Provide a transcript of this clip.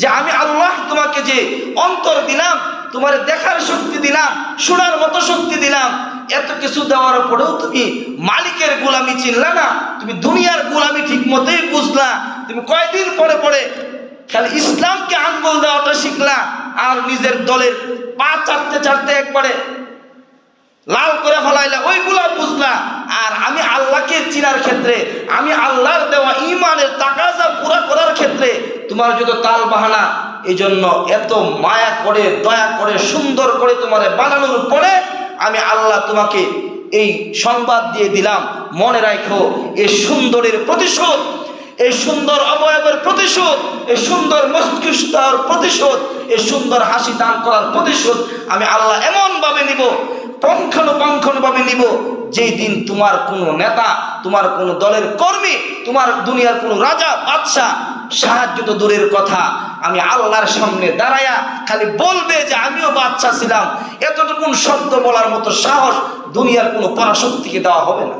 যে আমি আল্লাহ তোমাকে যে অন্তর দিলাম, তোমার দেখার শক্তি দিলাম, শোনার মতো শক্তি দিলাম, এত কিছু দেওয়ার পরেও তুমি মালিকের গোলামি চিনলা না, তুমি দুনিয়ার গোলামি ঠিক মতোই বুঝলা, তুমি কয়দিন পরে পরে খালি ইসলামকে আঙ্গুল দেওয়াটা শিখলা, আর নিজের দলের পা চাটতে চাটতে একবারে লাল করে ফেলাইলা, ওইগুলা বুঝলা। আর আমি আল্লাহকে চিনার ক্ষেত্রে, আমি আল্লাহর দেওয়া ইমানের তাকাজা পুরা ক্ষেত্রে তোমার যত তাল বাহানা এই জন্য এত মায়া করে, দয়া করে, সুন্দর করে তোমার বানানোর পরে আমি আল্লাহ তোমাকে এই সংবাদ দিয়ে দিলাম। মনে রাখো, এই সুন্দরের প্রতিশোধ, এই সুন্দর অবয়বের প্রতিশোধ, এই সুন্দর মস্তিষ্কর প্রতিশোধ, এই সুন্দর হাসি দান করার প্রতিশোধ আমি আল্লাহ এমনভাবে নিব, পঙ্খানুপঙ্খানুভাবে নিব যেই দিন তোমার কোনো নেতা, তোমার কোনো দলের কর্মী, তোমার দুনিয়ার কোনো রাজা বাদশাহ সাহায্য তো দূরের কথা। আমি আল্লাহর সামনে দাঁড়ায়া খালি বলবে যে আমিও বাচ্চা ছিলাম। এতটুকুন শব্দ বলার মতো সাহস দুনিয়ার কোনো পরাশক্তিকে দেওয়া হবে না।